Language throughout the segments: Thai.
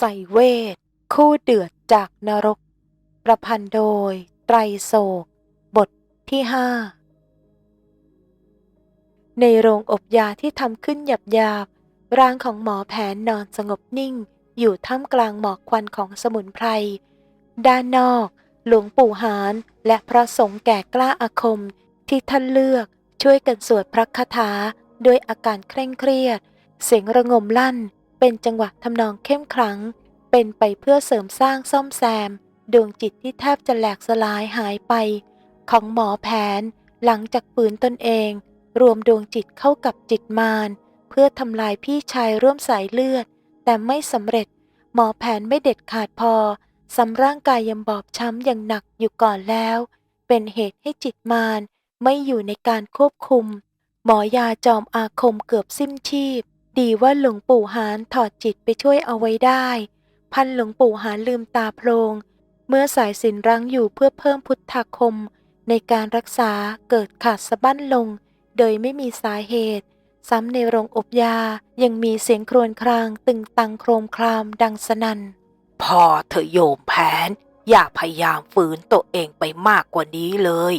ศึกใส่เวท คู่เดือดจากนรก ประพันธ์โดยไตรโศก บทที่ห้าในโรงอบยาที่ทำขึ้นหยับๆร่างของหมอแผนนอนสงบนิ่ง อยู่ท่ามกลางหมอกควันของสมุนไพร ด้านนอก หลวงปู่หารและพระสงฆ์แก่กล้าอาคม ที่ท่านเลือกช่วยกันสวดพระคาถาด้วยอาการเคร่งเครียด เสียงระงมลั่น เป็นจังหวะทำนองเข้มขลัง เป็นไปเพื่อเสริมสร้างซ่อมแซม ดวงจิตที่แทบจะแหลกสลายหายไป ของหมอแผน หลังจากฝืนตนเอง รวมดวงจิตเข้ากับจิตมารเพื่อทำลายพี่ชายร่วมสายเลือด แต่ไม่สำเร็จ หมอแผนไม่เด็ดขาดพอสำร่างกายยังบอบช้ำอย่างหนักอยู่ก่อนแล้ว เป็นเหตุให้จิตมารไม่อยู่ในการควบคุม หมอยาจอมอาคมเกือบสิ้นชีพ ดีว่าหลวงปู่หานถอดจิตไปช่วยเอาไว้ได้ พันหลวงปู่หานลืมตาโพลงเมื่อสายสินรั้งอยู่เพื่อเพิ่มพุทธาคม ในการรักษาเกิดขาดสะบั้นลง โดยไม่มีสาเหตุ ซ้ำในโรงอบยายังมีเสียงครวญครางตึงตังโครมครามดังสนัน่นพอเธอโยมแผน อย่าพยายามฝืนตัวเองไปมากกว่านี้เลย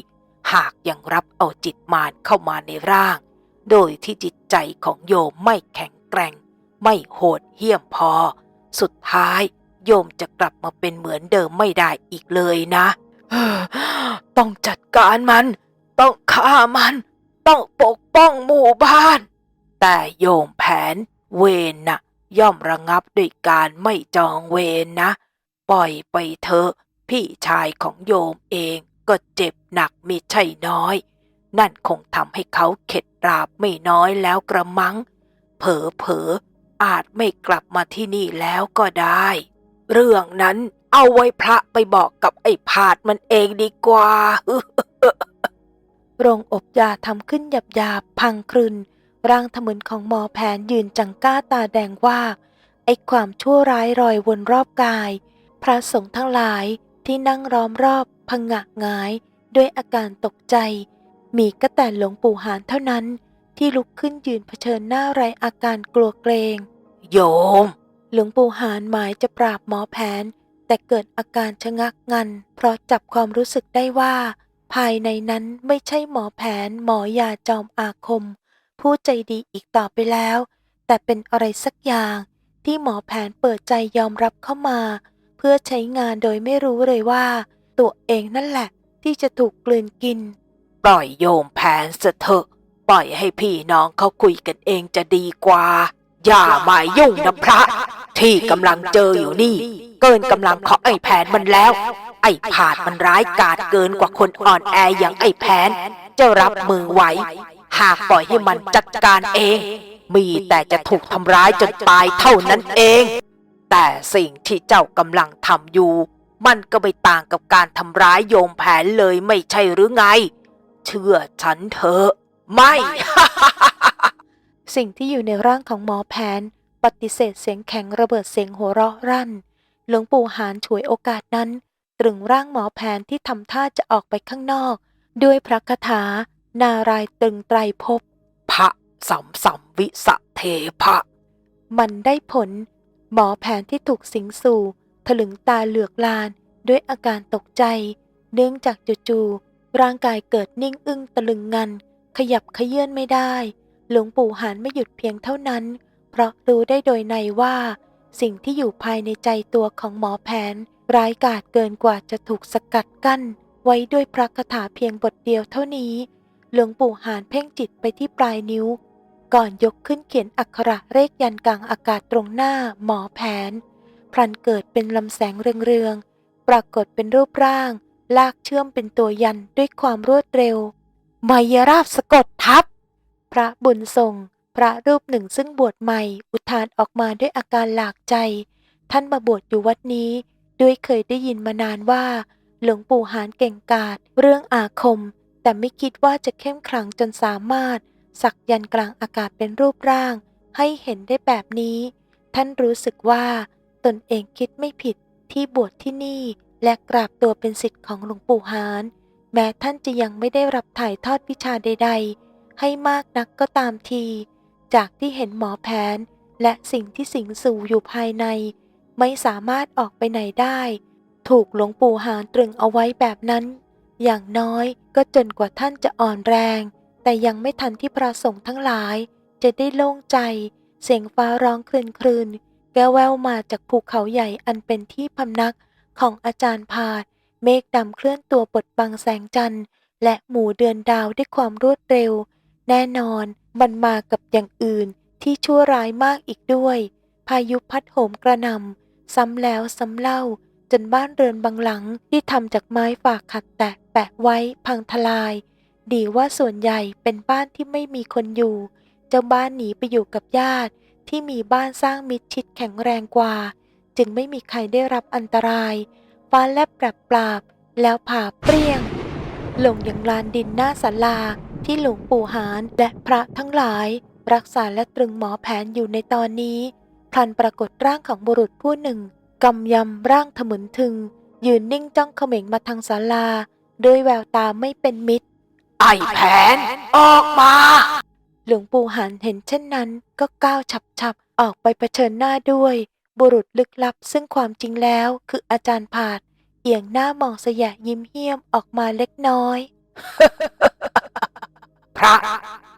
หากยังรับเอาจิตมารเข้ามาในร่าง โดยที่จิตใจของโยมไม่แข็งแกร่ง ไม่โหดเหี้ยมพอ สุดท้ายโยมจะกลับมาเป็นเหมือนเดิมไม่ได้อีกเลยนะต้องจัดการมัน ต้องฆ่ามัน ต้องปกป้องหมู่บ้าน แต่โยมแผนเวรน่ะย่อมระงับด้วยการไม่จองเวรนะ ปล่อยไปเถอะพี่ชายของโยมเองก็เจ็บหนักมิใช่น้อย นั่นคงทำให้เขาเข็ดราบไม่น้อยแล้วกระมัง เผลอเผลอๆอาจไม่กลับมาที่นี่แล้วก็ได้ เรื่องนั้นเอาไว้พระไปบอกกับไอ้พาดมันเองดีกว่าโรงอบยาทำขึ้นหยับยาพังครึนร่างทะมึนของหมอแผนยืนจังก้าตาแดงว่า ไอ้ความชั่วร้ายรอยวนรอบกาย พระสงฆ์ทั้งหลายที่นั่งล้อมรอบพังงะงาย ด้วยอาการตกใจ มีก็แต่หลวงปู่หานเท่านั้นที่ลุกขึ้นยืนเผชิญหน้าไรอาการกลัวเกรง โยม หลวงปู่หานหมายจะปราบหมอแผน แต่เกิดอาการชะงักงัน เพราะจับความรู้สึกได้ว่า ภายในนั้นไม่ใช่หมอแผนหมอยาจอมอาคม ผู้ใจดีอีกต่อไปแล้ว แต่เป็นอะไรสักอย่างที่หมอแผนเปิดใจยอมรับเข้ามา เพื่อใช้งานโดยไม่รู้เลยว่า ตัวเองนั่นแหละที่จะถูกกลืนกิน ปล่อยโยมแผนเสะเถอะ ปล่อยให้พี่น้องเขาคุยกันเองจะดีกว่า อย่ามายุ่งนะพระ ที่กำลังเจออยู่นี่ เกินกำลังของไอ้แผนมันแล้ว ไอ้ผาดมันร้ายกาจเกินกว่าคนอ่อนแออย่างไอ้แผนจะรับมือไหว หากปล่อยให้มันจัดการเอง มีแต่จะถูกทำร้ายจนตายเท่านั้นเอง แต่สิ่งที่เจ้ากำลังทำอยู่ มันก็ไม่ต่างกับการทำร้ายโยมแผนเลยไม่ใช่หรือไง เชื่อฉันเถอะไม่ สิ่งที่อยู่ในร่างของหมอแผน ปฏิเสธเสียงแข็งระเบิดเสียงหัวเราะรั่น หลวงปู่หานฉวยโอกาสนั้น ตรึงร่างหมอแผนที่ทำท่าจะออกไปข้างนอก ด้วยพระคาถา นารายณ์ตรึงไตรภพพระสัมสัมวิสะเทพะ มันได้ผล หมอแผนที่ถูกสิงสู่ ถลึงตาเหลือกลานด้วยอาการตกใจ เนื่องจากจู่ๆ ร่างกายเกิดนิ่งอึ้งตะลึงงัน ขยับขยื่นไม่ได้ หลวงปู่หานไม่หยุดเพียงเท่านั้น เพราะรู้ได้โดยในว่า สิ่งที่อยู่ภายในใจตัวของหมอแผน ร้ายกาจเกินกว่าจะถูกสกัดกั้น ไว้ด้วยพระคาถาเพียงบทเดียวเท่านี้ หลวงปู่หานเพ่งจิตไปที่ปลายนิ้ว ก่อนยกขึ้นเขียนอักขระเลขยันกลางอากาศตรงหน้าหมอแผน พลันเกิดเป็นลำแสงเรืองๆปรากฏเป็นรูปร่าง ลากเชื่อมเป็นตัวยันด้วยความรวดเร็วมายราบสะกดทับ พระบุญทรง พระรูปหนึ่งซึ่งบวชใหม่ อุทานออกมาด้วยอาการหลากใจ ท่านมาบวชอยู่วัดนี้ ด้วยเคยได้ยินมานานว่า หลวงปู่หานเก่งกาจเรื่องอาคม แต่ไม่คิดว่าจะเข้มขลังจนสามารถ สักยันกลางอากาศเป็นรูปร่าง ให้เห็นได้แบบนี้ ท่านรู้สึกว่า ตนเองคิดไม่ผิดที่บวชที่นี่ และกราบตัวเป็นสิทธิ์ของหลวงปู่หาน แม้ท่านจะยังไม่ได้รับถ่ายทอดวิชาใด ๆ ให้มากนักก็ตามที จากที่เห็นหมอแผน และสิ่งที่สิงสู่อยู่ภายใน ไม่สามารถออกไปไหนได้ ถูกหลวงปู่หานตรึงเอาไว้แบบนั้น อย่างน้อยก็จนกว่าท่านจะอ่อนแรง แต่ยังไม่ทันที่พระสงฆ์ทั้งหลาย จะได้โล่งใจ เสียงฟ้าร้องคลื่นคลืนแกวแววมาจากภูเขาใหญ่อันเป็นที่พำนัก ของอาจารย์พาดเมฆดำเคลื่อนตัวบดบังแสงจันทร์ และหมู่เดือนดาวด้วยความรวดเร็ว แน่นอนมันมากับอย่างอื่นที่ชั่วร้ายมากอีกด้วย พายุพัดโหมกระนำซ้ำแล้วซ้ำเล่า จนบ้านเรือนบางหลังที่ทำจากไม้ฝากขัดแตะแปะไว้พังทลาย ดีว่าส่วนใหญ่เป็นบ้านที่ไม่มีคนอยู่ เจ้าบ้านหนีไปอยู่กับญาติที่มีบ้านสร้างมิดชิดแข็งแรงกว่า จึงไม่มีใครได้รับอันตราย ฟ้าแลบปรับปราบ แล้วผ่าเปรี้ยง ลงยังลานดินหน้าศาลาที่หลวงปู่หารและพระทั้งหลาย รักษาและตรึงหมอแผนอยู่ในตอนนี้พลันปรากฏร่างของบุรุษผู้หนึ่งกำยำร่างถมึนทึง ยืนนิ่งจ้องเขม็งมาทางศาลาโดยแววตาไม่เป็นมิตร ไอ้แผน ออกมา หลวงปู่หันเห็นเช่นนั้นก็ก้าวฉับๆ ออกไปเผชิญหน้าด้วย บุรุษลึกลับซึ่งความจริงแล้วคืออาจารย์ผาด เอียงหน้ามองสยะยิ้มเหี้ยมออกมาเล็กน้อย พระ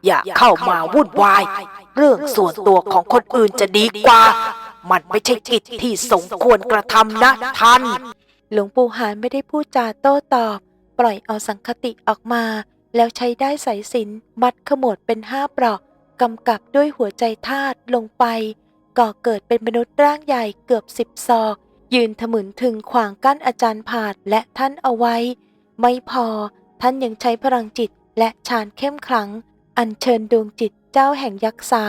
อย่าเข้ามาวุ่นวาย เรื่องส่วนตัวของคนอื่นจะดีกว่า มันไม่ใช่กิจที่สมควรกระทำนะท่าน หลวงปู่หานไม่ได้พูดจาโต้ตอบ ปล่อยเอาสังคติออกมา แล้วใช้ได้สายสิญจนมัดขมวดเป็นห้าเปราะกำกับด้วยหัวใจธาตุลงไป ก่อเกิดเป็นมนุษย์ร่างใหญ่เกือบสิบศอก ยืนถมึนถึงขวางกั้นอาจารย์ผาดและท่านเอาไว้ ไม่พอท่านยังใช้พลังจิตและฌานเข้มขลัง อัญเชิญดวงจิตเจ้าแห่งยักษ์สา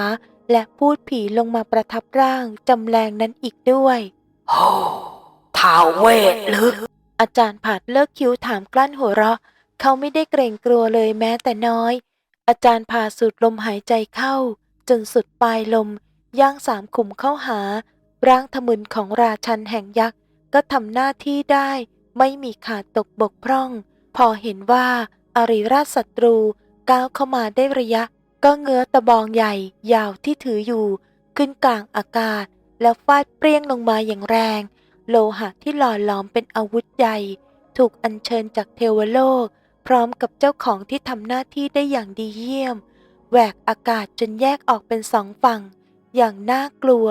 และพูดผีลงมาประทับร่างจำแรงนั้นอีกด้วยโอ้ท้าวเวทลึกอาจารย์ผาดเลิกคิ้วถามกลั้นหัวเราะ เขาไม่ได้เกรงกลัวเลยแม้แต่น้อย อาจารย์ผาดสูดลมหายใจเข้า จนสุดปลายลม ย่างสามขุมเข้าหา ร่างทมึนของราชันแห่งยักษ์ก็ทำหน้าที่ได้ไม่มีขาดตกบกพร่อง พอเห็นว่าอริราชศัตรูก้าวเข้ามาได้ระยะ ก็เงื้อตะบองใหญ่ยาวที่ถืออยู่ ขึ้นกลางอากาศ แล้วฟาดเปรี้ยงลงมาอย่างแรง โลหะที่หล่อหลอมเป็นอาวุธใหญ่ ถูกอัญเชิญจากเทวโลก พร้อมกับเจ้าของที่ทำหน้าที่ได้อย่างดีเยี่ยมแหวกอากาศจนแยกออกเป็นสองฝั่ง อย่างน่ากลัว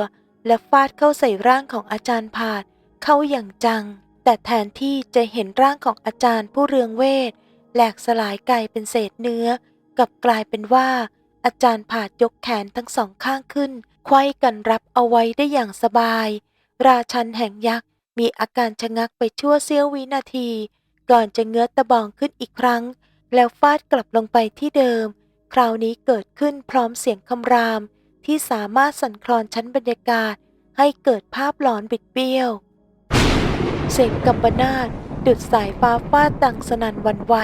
และฟาดเข้าใส่ร่างของอาจารย์ผาดเข้าอย่างจัง แต่แทนที่จะเห็นร่างของอาจารย์ผู้เรืองเวทแหลกสลายกลายเป็นเศษเนื้อ กับกลายเป็นว่า อาจารย์ผาดยกแขนทั้งสองข้างขึ้นไขว้กันรับเอาไว้ได้อย่างสบาย ราชันแห่งยักษ์มีอาการชะงักไปชั่วเสี้ยววินาที ก่อนจะเงื้อตะบองขึ้นอีกครั้ง แล้วฟาดกลับลงไปที่เดิม คราวนี้เกิดขึ้นพร้อมเสียงคำราม ที่สามารถสั่นคลอนชั้นบรรยากาศให้เกิดภาพหลอนบิดเบี้ยว เสียงกัมปนาตดุดสายฟ้าฟาดดังสนั่นวันไหว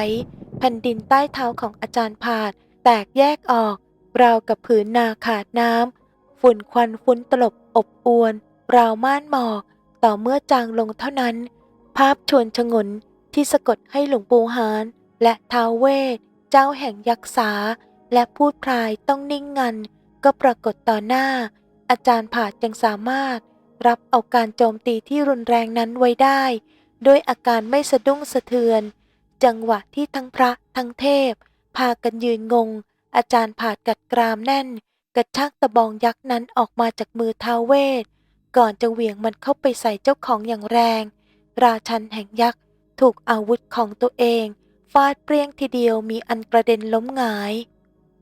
แผ่นดินใต้เท้าของอาจารย์ผาด แตกแยกออก ราวกับผืนนาขาดน้ำฝุ่นควันฟุ้นตลบอบอวน ราวม่านหมอก ต่อเมื่อจางลงเท่านั้น ภาพชวนชงนที่สะกดให้หลวงปู่หาน และท้าวเวท เจ้าแห่งยักษ์สาและพูดพลายต้องนิ่งงัน ก็ปรากฏต่อหน้า อาจารย์ผาดยังสามารถ รับเอาการโจมตีที่รุนแรงนั้นไว้ได้ ด้วยอาการไม่สะดุ้งสะเทือน จังหวะที่ทั้งพระทั้งเทพ พากันยืนงง อาจารย์ผาดกัดกรามแน่น กระชากตะบองยักษ์นั้นออกมาจากมือท้าวเวท ก่อนจะเหวี่ยงมันเข้าไปใส่เจ้าของอย่างแรง ราชันแห่งยักษ์ถูกอาวุธของตัวเองฟาดเปรี้ยงทีเดียวมีอันกระเด็นล้มหงาย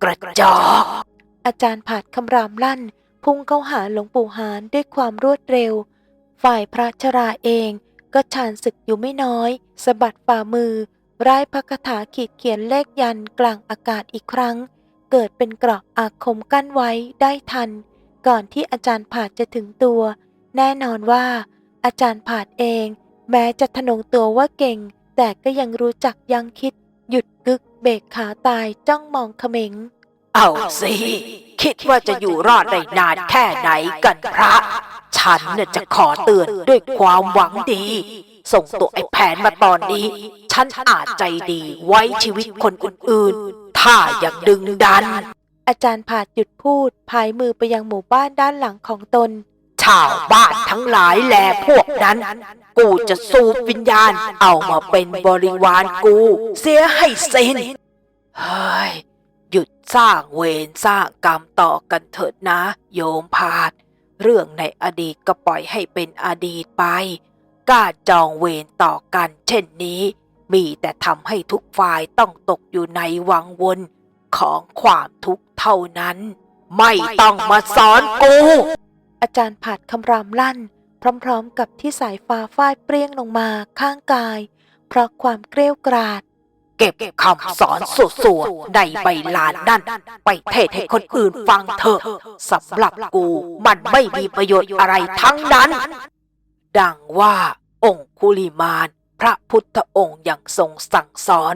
กระจอก อาจารย์ผาดคำรามลั่น พุ่งเข้าหาหลวงปู่หานด้วยความรวดเร็ว ฝ่ายพระชราเองก็ชานศึกอยู่ไม่น้อยสะบัดฝ่ามือร่ายพระคาถาขีดเขียนเลขยันกลางอากาศอีกครั้ง เกิดเป็นกราะอาคมกั้นไว้ได้ทัน ก่อนที่อาจารย์ผาดจะถึงตัว แน่นอนว่า อาจารย์ผาดเอง แม้จะทะนงตัวว่าเก่ง แต่ก็ยังรู้จักยังคิด หยุดกึกเบรกขาตายจ้องมองเขม็ง เอาสิ คิดว่าจะอยู่รอดได้นานแค่ไหนกันพระ ฉันน่ะจะขอเตือนด้วยความหวังดี ส่งตัวไอ้แผนมาตอนนี้ ฉันอาจใจดีไว้ชีวิตคนอื่นๆ ถ้าอยากดึงดัน อาจารย์ผาดหยุดพูดพายมือไปยังหมู่บ้านด้านหลังของตน ชาวบ้านทั้งหลายแหล่พวกนั้น กูจะสูบวิญญาณ เอามาเป็นบริวารกู เสียให้สิ้นเฮ้ยหยุด สร้างเวรสร้างกรรมต่อกันเถิดนะ โยมพาด เรื่องในอดีตก็ปล่อยให้เป็นอดีตไปกล้าจองเวรต่อกันเช่นนี้ มีแต่ทำให้ทุกฝ่ายต้องตกอยู่ในวังวนของความทุกข์เท่านั้น ไม่ต้องมาสอนกู อาจารย์ผาดคำรามลั่น พร้อมๆกับที่สายฟ้าฟาดเปรี้ยงลงมาข้างกาย เพราะความเกรี้ยวกราด เก็บคำสอนสัวๆในใบลานนั่นไปเทศให้คนอื่นฟังเถอะสำหรับกูมันไม่มีประโยชน์อะไรทั้งนั้น ดังว่าองคุลิมาน พระพุทธองค์ยังทรงสั่งสอน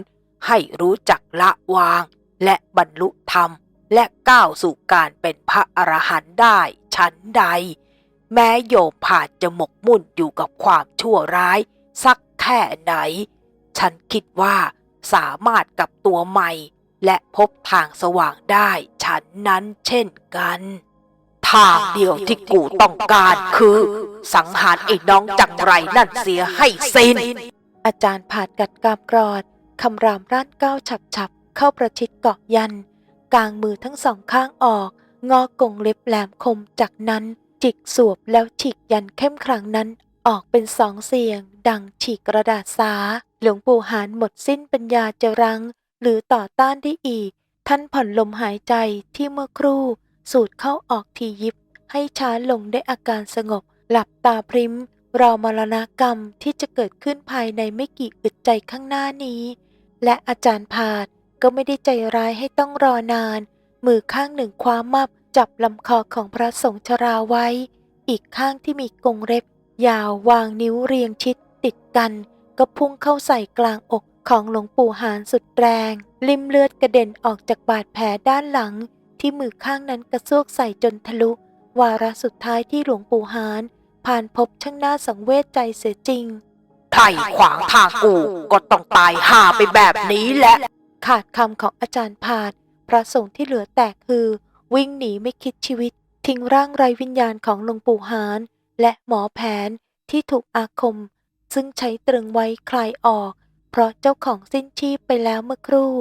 ให้รู้จักละวาง และบรรลุธรรม และก้าวสู่การเป็นพระอรหันต์ได้ชั้นใด แม้โยมผาดจะหมกมุ่นอยู่กับความชั่วร้าย สักแค่ไหน ฉันคิดว่า สามารถกลับตัวใหม่ และพบทางสว่างได้ฉันนั้นเช่นกัน ทางเดียวที่กูต้องการคือ สังหารไอ้น้องจังไรนั่นเสียให้สิ้น อาจารย์ผาดกัดกรามกรอดคำรามร่านก้าวฉับฉับๆเข้าประชิดเกาะยันกลางมือทั้งสองข้างออก งอกงเล็บแหลมคมจากนั้น จิกสวบแล้วฉีกยันเข้มครั้งนั้นออกเป็นสองเสียง ดังฉีกกระดาษสา หลวงปู่หานหมดสิ้นปัญญาจะรัง หรือต่อต้านได้อีก ท่านผ่อนลมหายใจที่เมื่อครู่ สูดเข้าออกทียิบ ให้ช้าลงได้อาการสงบ หลับตาพริมรอมรณกรรมที่จะเกิดขึ้นภายในไม่กี่อึดใจข้างหน้านี้ และอาจารย์พาดก็ไม่ได้ใจร้ายให้ต้องรอนาน มือข้างหนึ่งคว้ามับจับลำคอของพระสงฆ์ชราไว้ อีกข้างที่มีกรงเล็บยาววางนิ้วเรียงชิดติดกัน ก็พุ่งเข้าใส่กลางอกของหลวงปู่หานสุดแรงลิมเลือดกระเด็นออกจากบาดแผลด้านหลัง ที่มือข้างนั้นกระซวกใส่จนทะลุ วาระสุดท้ายที่หลวงปู่หานผ่านพบช่างน่าสังเวชใจเสียจริงใครขวางทางกูก็ต้องตายห่าไปแบบนี้แหละ ขาดคำของอาจารย์พาดพระสงฆ์ที่เหลือแตกคือ วิ่งหนีไม่คิดชีวิต ทิ้งร่างไร้วิญญาณของหลวงปู่หานและหมอแผนที่ถูกอาคม ซึ่งใช้ตรึงไว้คลายออก เพราะเจ้าของสิ้นชีพไปแล้วเมื่อครู่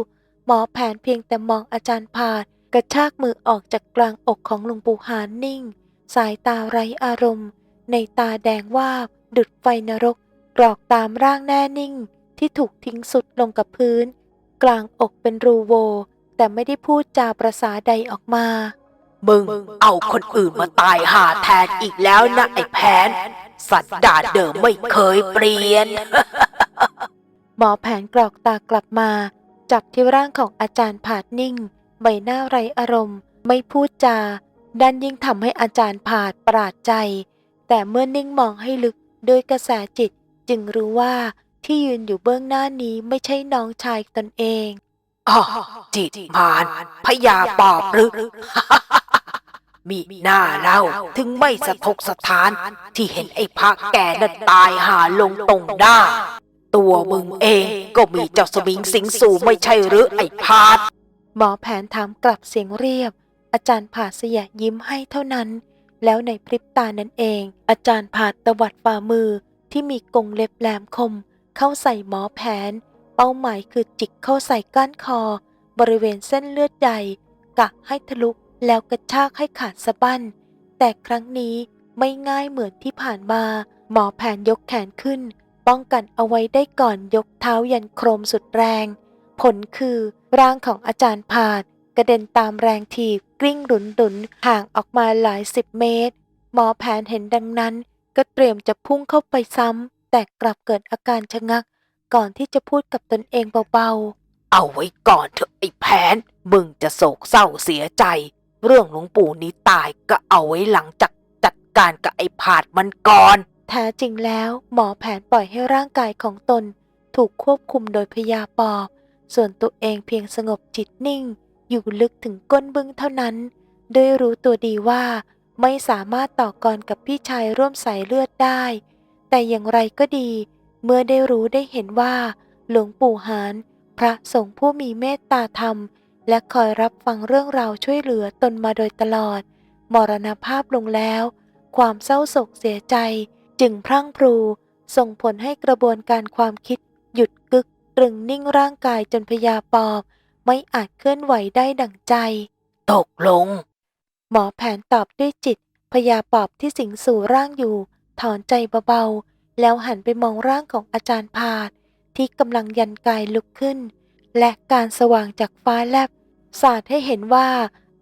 หมอแผนเพียงแต่มองอาจารย์พาดกระชากมือออกจากกลางอกของหลวงปู่หานนิ่ง สายตาไร้อารมณ์ ในตาแดงวาบ ดุดไฟนรกกรอกตามร่างแน่นิ่ง ที่ถูกทิ้งสุดลงกับพื้น กลางอกเป็นรูโว แต่ไม่ได้พูดจาประสาใดออกมา มึงเอาคนอื่นมาตายหาแทนอีกแล้วนะไอ้แผน สัตดานเดิมไม่เคยเปลี่ยน หมอแผนกรอกตากลับมา จับที่ร่างของอาจารย์ผาดนิ่ง ใบหน้าไร้อารมณ์ ไม่พูดจาดันยิ่งทำให้อาจารย์ผาดประหลาดใจ แต่เมื่อนิ่งมองให้ลึกด้วยกระแสจิต จึงรู้ว่าที่ยืนอยู่เบื้องหน้านี้ไม่ใช่น้องชายตนเองอ้อจิตมารพยาปอบหรือ มีหน้าเล่าถึงไม่สะทกสะท้านที่เห็นไอ้พระแก่นั่นตายหาลงตรงหน้า ตัวมึงเองก็มีเจ้าสมิงสิงสู่ไม่ใช่หรือไอ้พาดหมอแผนถามกลับเสียงเรียบ อาจารย์ผาดเสยะยิ้มให้เท่านั้น แล้วในพริบตานั้นเอง อาจารย์ผาดตวัดฝ่ามือที่มีกงเล็บแหลมคม เข้าใส่หมอแผน เป้าหมายคือจิกเข้าใส่ก้านคอ บริเวณเส้นเลือดใหญ่กะให้ทะลุ แล้วกระชากให้ขาดสะบั้น แต่ครั้งนี้ไม่ง่ายเหมือนที่ผ่านมา หมอแผนยกแขนขึ้น ป้องกันเอาไว้ได้ก่อนยกเท้ายันโครมสุดแรง ผลคือร่างของอาจารย์ผาด กระเด็นตามแรงถีบกลิ้งหลุนดุนห่างออกมาหลายสิบเมตร หมอแผนเห็นดังนั้น ก็เตรียมจะพุ่งเข้าไปซ้ำ แต่กลับเกิดอาการชะงัก ก่อนที่จะพูดกับตนเองเบาๆ เอาไว้ก่อนเถอะไอ้แผน มึงจะโศกเศร้าเสียใจ เรื่องหลวงปู่นี้ตายก็เอาไว้หลังจากจัดการกับไอ้ผาดมันก่อน แท้จริงแล้วหมอแผนปล่อยให้ร่างกายของตน ถูกควบคุมโดยพยาปอบ ส่วนตัวเองเพียงสงบจิตนิ่ง อยู่ลึกถึงก้นบึ้งเท่านั้นโดยรู้ตัวดีว่าไม่สามารถต่อกรกับพี่ชายร่วมสายเลือดได้ แต่อย่างไรก็ดี เมื่อได้รู้ได้เห็นว่า หลวงปู่หานพระสงฆ์ผู้มีเมตตาธรรม และคอยรับฟังเรื่องราวช่วยเหลือตนมาโดยตลอด มรณภาพลงแล้ว ความเศร้าโศกเสียใจ จึงพรั่งพรู ส่งผลให้กระบวนการความคิด หยุดกึกตรึงนิ่งร่างกายจนพยาปอบ ไม่อาจเคลื่อนไหวได้ดั่งใจ ตกลง หมอแผนตอบด้วยจิตพยาปอบที่สิงสู่ร่างอยู่ ถอนใจเบาๆ แล้วหันไปมองร่างของอาจารย์พาดที่กำลังยันกายลุกขึ้น และการสว่างจากฟ้าแลบสาดให้เห็นว่า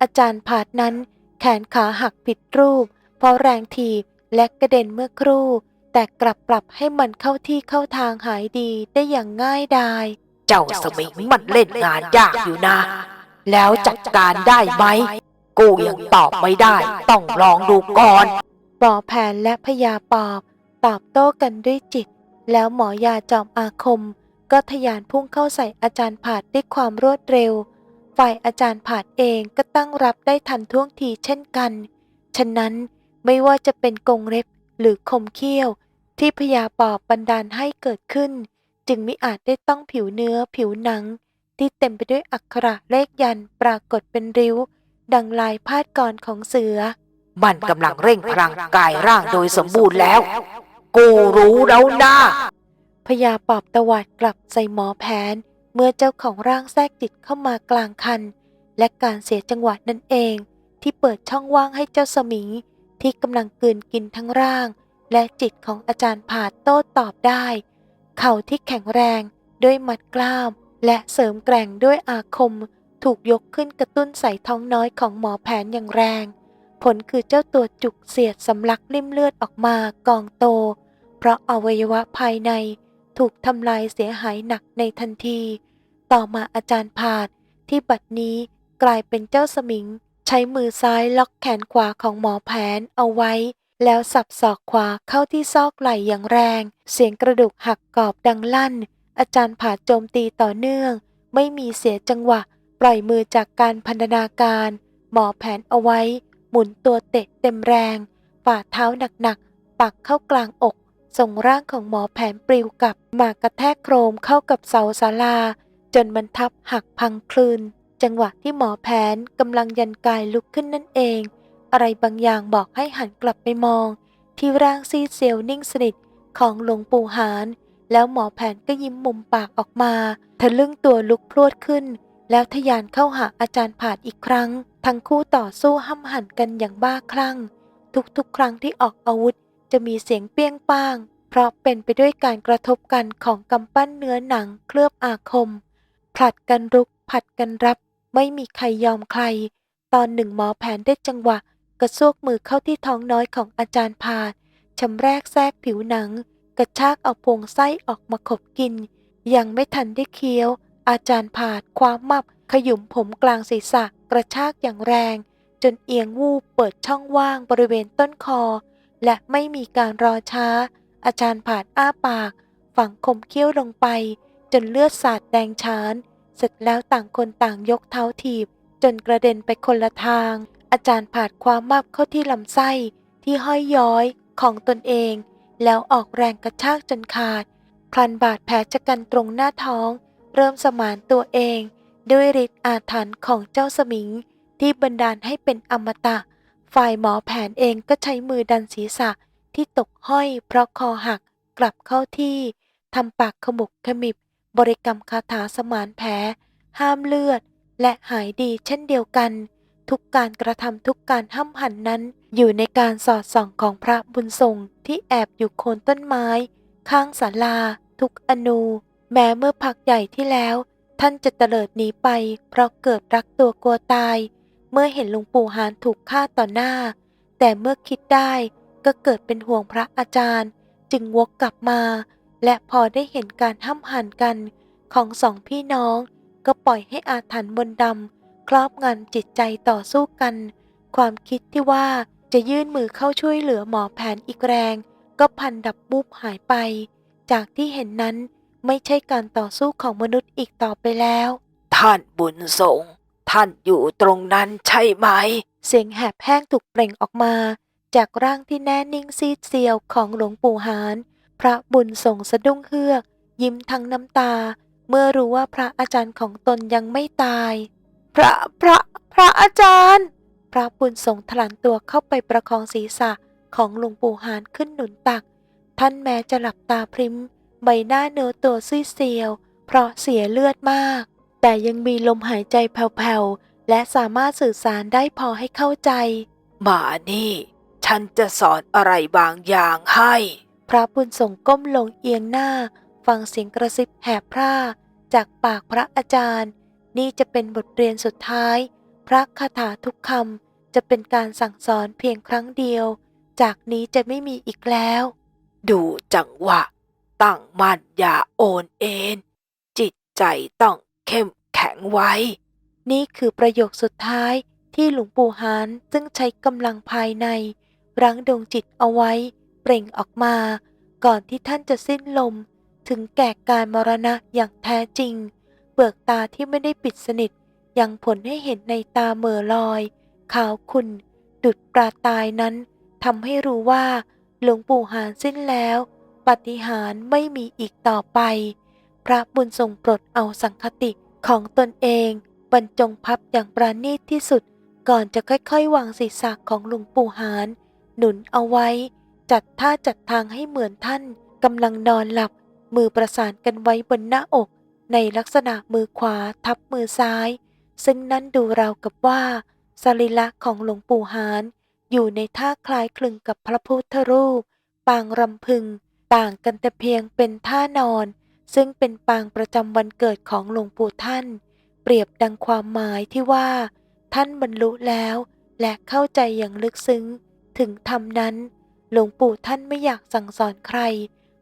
อาจารย์ผาดนั้น แขนขาหักผิดรูป เพราะแรงถีบและกระเด็นเมื่อครู่ แต่กลับปรับให้มันเข้าที่เข้าทางหายดีได้อย่างง่ายดาย เจ้าสมิงมันเล่นงานยากอยู่นะ แล้วจัดการได้ไหม กูยังตอบไม่ได้ ต้องลองดูก่อนหมอแผนและพยาปอบ ตอบโต้กันด้วยจิต แล้วหมอยาจอมอาคม ก็ทะยานพุ่งเข้าใส่อาจารย์ผาดด้วยความรวดเร็ว ฝ่ายอาจารย์ผาดเองก็ตั้งรับได้ทันท่วงทีเช่นกัน ฉะนั้นไม่ว่าจะเป็นกรงเล็บหรือคมเขี้ยว ที่พยาปอบบันดาลให้เกิดขึ้น จึงมิอาจได้ต้องผิวเนื้อผิวหนัง ที่เต็มไปด้วยอักขระเลขยันต์ปรากฏเป็นริ้ว ดังลายพาดกรของเสือ มันกำลังเร่งพลังกายร่างโดยสมบูรณ์แล้ว กูรู้แล้วนะ พญาปอบตวาดกลับใส่หมอแผน เมื่อเจ้าของร่างแทรกจิตเข้ามากลางคัน และการเสียจังหวะนั่นเอง ที่เปิดช่องว่างให้เจ้าสมิง ที่กำลังกืนกินทั้งร่าง และจิตของอาจารย์ผาดโต้ตอบได้ เข่าที่แข็งแรงด้วยมัดกล้าม และเสริมแกร่งด้วยอาคม ถูกยกขึ้นกระตุ้นใส่ท้องน้อยของหมอแผนอย่างแรง ผลคือเจ้าตัวจุกเสียดสำลักลิ่มเลือดออกมากองโต เพราะอวัยวะภายใน ถูกทำลายเสียหายหนักในทันที ต่อมาอาจารย์พาดที่บัดนี้กลายเป็นเจ้าสมิง ใช้มือซ้ายล็อกแขนขวาของหมอแผนเอาไว้ แล้วสับศอกขวาเข้าที่ซอกไหล่อย่างแรง เสียงกระดูกหักกรอบดังลั่น อาจารย์ผาดโจมตีต่อเนื่อง ไม่มีเสียจังหวะ ปล่อยมือจากการพันธนาการ หมอแผนเอาไว้ หมุนตัวเตะเต็มแรงฝ่าเท้าหนักๆปักเข้ากลางอก ส่งร่างของหมอแผนปลิวกลับมากระแทกโครมเข้ากับเสาศาลา จนมันทับหักพังคลืน จังหวะที่หมอแผนกำลังยันกายลุกขึ้นนั่นเอง อะไรบางอย่างบอกให้หันกลับไปมอง ที่ร่างซีเซียวนิ่งสนิทของหลวงปู่หาน แล้วหมอแผนก็ยิ้มมุมปากออกมาทะลึ่งตัวลุกพรวดขึ้น แล้วทะยานเข้าหาอาจารย์ผาดอีกครั้ง ทั้งคู่ต่อสู้ห้ำหันกันอย่างบ้าคลั่ง ทุกๆ ครั้งที่ออกอาวุธ จะมีเสียงเปี้ยงป้าง เพราะเป็นไปด้วยการกระทบกันของกำปั้นเนื้อหนังเคลือบอาคม ผลัดกันรุกผลัดกันรับ ไม่มีใครยอมใคร ตอนหนึ่งหมอแผนได้จังหวะ กระซวกมือเข้าที่ท้องน้อยของอาจารย์พาดชำแรกแทรกผิวหนัง กระชากเอาพวงไส้ออกมาขบกิน ยังไม่ทันได้เคี้ยว อาจารย์ผาดคว้ามับ ขยุมผมกลางศีรษะกระชากอย่างแรง จนเอียงวูบเปิดช่องว่างบริเวณต้นคอ และไม่มีการรอช้า อาจารย์ผาดอ้าปาก ฝังคมเขี้ยวลงไป จนเลือดสาดแดงฉาน เสร็จแล้วต่างคนต่างยกเท้าถีบ จนกระเด็นไปคนละทาง อาจารย์ผาดความมับเข้าที่ลำไส้ที่ห้อยย้อยของตนเอง แล้วออกแรงกระชากจนขาด พลันบาดแผลชะกันตรงหน้าท้อง เริ่มสมานตัวเอง ด้วยฤทธิ์อาถรรพ์ของเจ้าสมิง ที่บันดาลให้เป็นอมตะ ฝ่ายหมอแผนเองก็ใช้มือดันศีรษะที่ตกห้อยเพราะคอหักกลับเข้าที่ทำปากขมุกขมิบบริกรรมคาถาสมานแผลห้ามเลือด และหายดีเช่นเดียวกัน ทุกการกระทำทุกการห้ำหันนั้น อยู่ในการสอดส่องของพระบุญทรงที่แอบอยู่โคนต้นไม้ ข้างศาลา ทุกอนู แม้เมื่อพักใหญ่ที่แล้ว ท่านจะเตลิดหนีไป เพราะเกิดรักตัวกลัวตาย เมื่อเห็นหลวงปู่หานถูกฆ่าต่อหน้า แต่เมื่อคิดได้ก็เกิดเป็นห่วงพระอาจารย์ จึงวกกลับมา และพอได้เห็นการห้ำหันกันของสองพี่น้อง ก็ปล่อยให้อาถรรพ์มนดำครอบงำจิตใจต่อสู้กัน ความคิดที่ว่าจะยื่นมือเข้าช่วยเหลือหมอแผนอีกแรง ก็พันดับบุบหายไป จากที่เห็นนั้นไม่ใช่การต่อสู้ของมนุษย์อีกต่อไปแล้ว ท่านบุญทรง ท่านอยู่ตรงนั้นใช่ไหม เสียงแหบแห้งถูกเปล่งออกมา จากร่างที่แน่นิ่งซีดเซียวของหลวงปู่หาน พระบุญส่งสะดุ้งเฮือก ยิ้มทั้งน้ำตา เมื่อรู้ว่าพระอาจารย์ของตนยังไม่ตาย พระพระพระอาจารย์ พระบุญส่งถลันตัวเข้าไปประคองศีรษะของหลวงปู่หานขึ้นหนุนตัก ท่านแม้จะหลับตาพริม ใบหน้าเนื้อตัวซีดเซียว เพราะเสียเลือดมาก แต่ยังมีลมหายใจแผ่วๆ และสามารถสื่อสารได้พอให้เข้าใจ มานี่ ฉันจะสอนอะไรบางอย่างให้ พระบุญส่งก้มลงเอียงหน้า ฟังเสียงกระซิบแหบพร่า จากปากพระอาจารย์ นี่จะเป็นบทเรียนสุดท้าย พระคาถาทุกคำจะเป็นการสั่งสอนเพียงครั้งเดียว จากนี้จะไม่มีอีกแล้ว ดูจังหวะตั้งมั่นอย่าโอนเอ็นจิตใจต้อง เข้มแข็งไว้ นี่คือประโยคสุดท้ายที่หลวงปู่หานซึ่งใช้กำลังภายใน รั้งดวงจิตเอาไว้ เปล่งออกมา ก่อนที่ท่านจะสิ้นลม ถึงแก่การมรณะอย่างแท้จริง เปลือกตาที่ไม่ได้ปิดสนิท ยังผลให้เห็นในตาเหม่อลอย ขาวขุ่นดุดปลาตายนั้นทำให้รู้ว่าหลวงปู่หานสิ้นแล้ว ปฏิหารไม่มีอีกต่อไป ระบุญทรงปลดเอาสังคติของตนเองบรรจงพับอย่างประณีตที่สุด ก่อนจะค่อยๆ วางศีรษะของหลวงปู่หาน หนุนเอาไว้ จัดท่าจัดทางให้เหมือนท่านกำลังนอนหลับ มือประสานกันไว้บนหน้าอก ในลักษณะมือขวาทับมือซ้าย ซึ่งนั่นดูราวกับว่าสรีระของหลวงปู่หาน อยู่ในท่าคล้ายคลึงกับพระพุทธรูป ปางรำพึง ต่างกันแต่เพียงเป็นท่านอน ซึ่งเป็นปางประจำวันเกิดของหลวงปู่ท่าน เปรียบดังความหมายที่ว่า ท่านบรรลุแล้ว และเข้าใจอย่างลึกซึ้ง ถึงธรรมนั้น หลวงปู่ท่านไม่อยากสั่งสอนใคร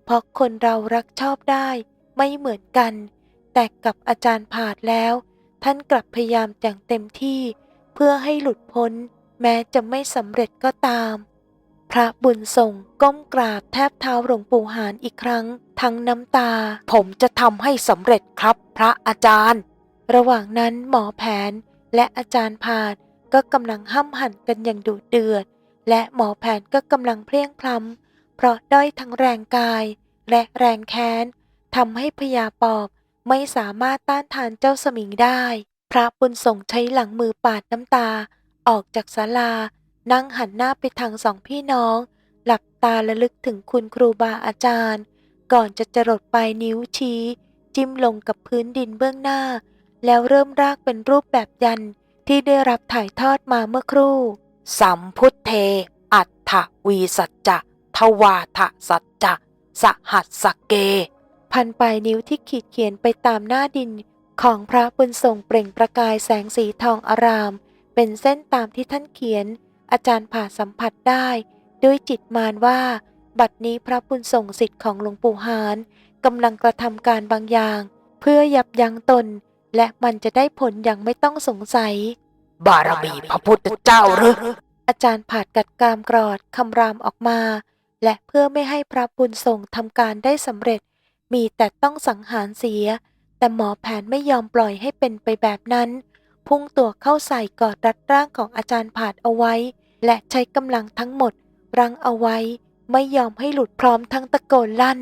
เพราะคนเรารักชอบได้ ไม่เหมือนกัน แต่กับอาจารย์ผาดแล้ว ท่านกลับพยายามอย่างเต็มที่ เพื่อให้หลุดพ้น แม้จะไม่สำเร็จก็ตาม พระบุญส่งก้มกราบแทบเท้าหลวงปู่หานอีกครั้ง ทั้งน้ำตา ผมจะทำให้สำเร็จครับพระอาจารย์ ระหว่างนั้นหมอแผนและอาจารย์พาดก็กำลังห้ำหั่นกันอย่างดุเดือด และหมอแผนก็กำลังเพลียงพล้ำเพราะด้อยทั้งแรงกาย และแรงแค้นทำให้พญาปอบไม่สามารถต้านทานเจ้าสมิงได้ พระบุญส่งใช้หลังมือปาดน้ำตา ออกจากศาลา นั่งหันหน้าไปทางสองพี่น้อง หลับตาระลึกถึงคุณครูบาอาจารย์ ก่อนจะจรดปลายนิ้วชี้ จิ้มลงกับพื้นดินเบื้องหน้า แล้วเริ่มรากเป็นรูปแบบยันต์ที่ได้รับถ่ายทอดมาเมื่อครู่ สัมพุทเท อัฏฐวีสัจจะทวาทะสัจจะสหัสสเก พันปลายนิ้วที่ขีดเขียนไปตามหน้าดินของพระบุญทรงเปล่งประกายแสงสีทองอาราม เป็นเส้นตามที่ท่านเขียน อาจารย์ผ่าสัมผัสได้ด้วยจิตมารว่า บัดนี้พระบุญทรงสิทธิ์ของหลวงปู่หานกำลังกระทำการบางอย่าง เพื่อยับยั้งตน และมันจะได้ผลอย่างไม่ต้องสงสัย บารมีพระพุทธเจ้าหรืออาจารย์ผาดกัดกรามกรอดคำรามออกมา และเพื่อไม่ให้พระบุญส่งทำการได้สำเร็จ มีแต่ต้องสังหารเสีย แต่หมอแผนไม่ยอมปล่อยให้เป็นไปแบบนั้น พุ่งตัวเข้าใส่กอดรัดร่างของอาจารย์ผาดเอาไว้ และใช้กำลังทั้งหมด รั้งเอาไว้ ไม่ยอมให้หลุดพร้อมทั้งตะโกนลั่น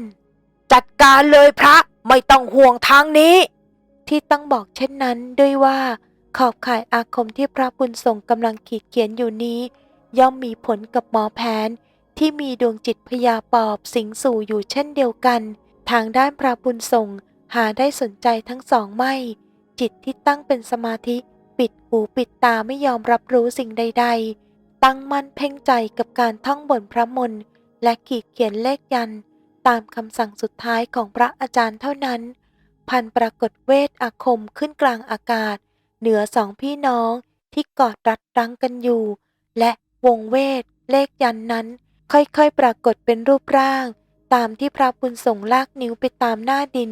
จัดการเลยพระไม่ต้องห่วงทางนี้ ที่ต้องบอกเช่นนั้นด้วยว่า ขอบข่ายอาคมที่พระบุญทรงกำลังขีดเขียนอยู่นี้ ย่อมมีผลกับหมอแผน ที่มีดวงจิตพยาปอบสิงสู่อยู่เช่นเดียวกัน ทางด้านพระบุญทรงหาได้สนใจทั้งสองไม่ จิตที่ตั้งเป็นสมาธิ ปิดหูปิดตาไม่ยอมรับรู้สิ่งใด ๆ ตั้งมั่นเพ่งใจกับการท่องบนพระมนต์และขีดเขียนเลขยันต์ตามคำสั่งสุดท้ายของพระอาจารย์เท่านั้น พันปรากฏเวทอาคมขึ้นกลางอากาศ เหนือสองพี่น้องที่กอดรัดรั้งกันอยู่ และวงเวทเลขยันต์นั้น ค่อยๆ ปรากฏเป็นรูปร่าง ตามที่พระบุญส่งลากนิ้วไปตามหน้าดิน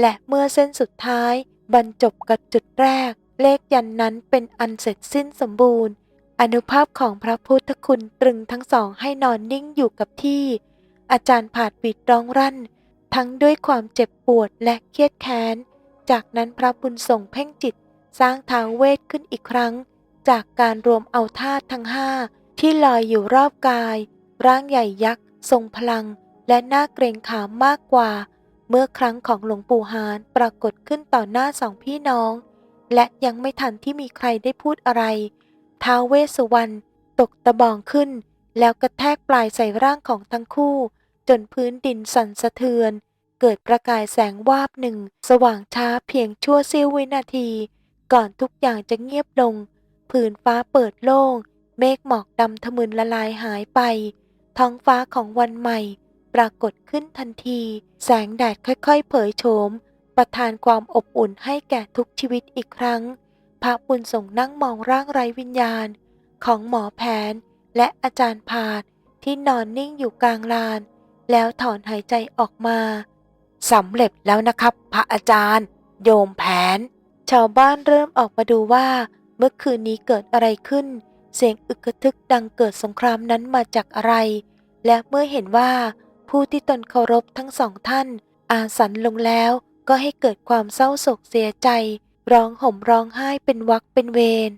และเมื่อเส้นสุดท้ายบรรจบกับจุดแรก เลขยันนั้นเป็นอันเสร็จสิ้นสมบูรณ์ อนุภาพของพระพุทธคุณตรึงทั้งสองให้นอนนิ่งอยู่กับที่ อาจารย์ผาดวิดร้องรั่น ทั้งด้วยความเจ็บปวดและเครียดแค้น จากนั้นพระบุญส่งเพ่งจิตสร้างท้าเวทขึ้นอีกครั้ง จากการรวมเอาธาตุทั้งห้าที่ลอยอยู่รอบกาย ร่างใหญ่ยักษ์ทรงพลัง และน่าเกรงขามมากกว่า เมื่อครั้งของหลวงปู่หานปรากฏขึ้นต่อหน้าสองพี่น้อง และยังไม่ทันที่มีใครได้พูดอะไร ท้าวเวสสุวรรณตกตะบองขึ้น แล้วกระแทกปลายใส่ร่างของทั้งคู่ จนพื้นดินสั่นสะเทือน เกิดประกายแสงวาบหนึ่ง สว่างช้าเพียงชั่วเสี้ยววินาที ก่อนทุกอย่างจะเงียบลง ผืนฟ้าเปิดโล่ง เมฆหมอกดำทะมึนละลายหายไป ท้องฟ้าของวันใหม่ ปรากฏขึ้นทันที แสงแดดค่อยๆ เผยโฉม ประทานความอบอุ่นให้แก่ทุกชีวิตอีกครั้ง พระบุญส่งนั่งมองร่างไร้วิญญาณ ของหมอแผนและอาจารย์พาดที่นอนนิ่งอยู่กลางลาน แล้วถอนหายใจออกมาสำเร็จแล้วนะครับ พระอาจารย์ โยมแผน ชาวบ้านเริ่มออกมาดูว่า เมื่อคืนนี้เกิดอะไรขึ้น เสียงอึกทึกดังเกิดสงครามนั้นมาจากอะไร และเมื่อเห็นว่าผู้ที่ตนเคารพทั้งสองท่าน อาสันลงแล้ว ก็ให้เกิดความเศร้าโศกเสียใจ ร้องห่มร้องไห้เป็นวักเป็นเวร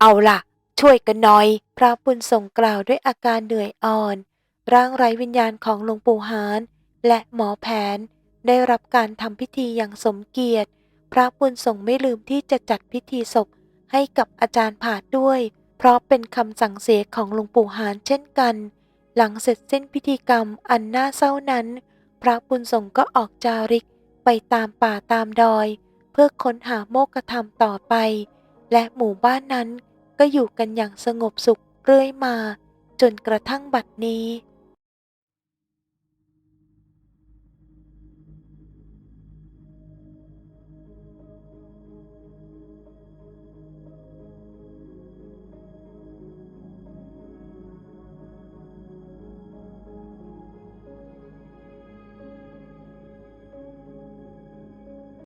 เอาล่ะ ช่วยกันหน่อย พระบุญส่งกล่าวด้วยอาการเหนื่อยอ่อน ร่างไร้วิญญาณของหลวงปู่หานและหมอแผน ได้รับการทำพิธีอย่างสมเกียรติ พระบุญส่งไม่ลืมที่จะจัดพิธีศพให้กับอาจารย์ผาดด้วย เพราะเป็นคำสั่งเสียของหลวงปู่หานเช่นกัน หลังเสร็จสิ้นพิธีกรรมอันน่าเศร้านั้น พระบุญส่งก็ออกจาริก ไปตามป่าตามดอย เพื่อค้นหาโมกธรรมต่อไป และหมู่บ้านนั้นก็อยู่กันอย่างสงบสุขเรื่อยมา จนกระทั่งบัดนี้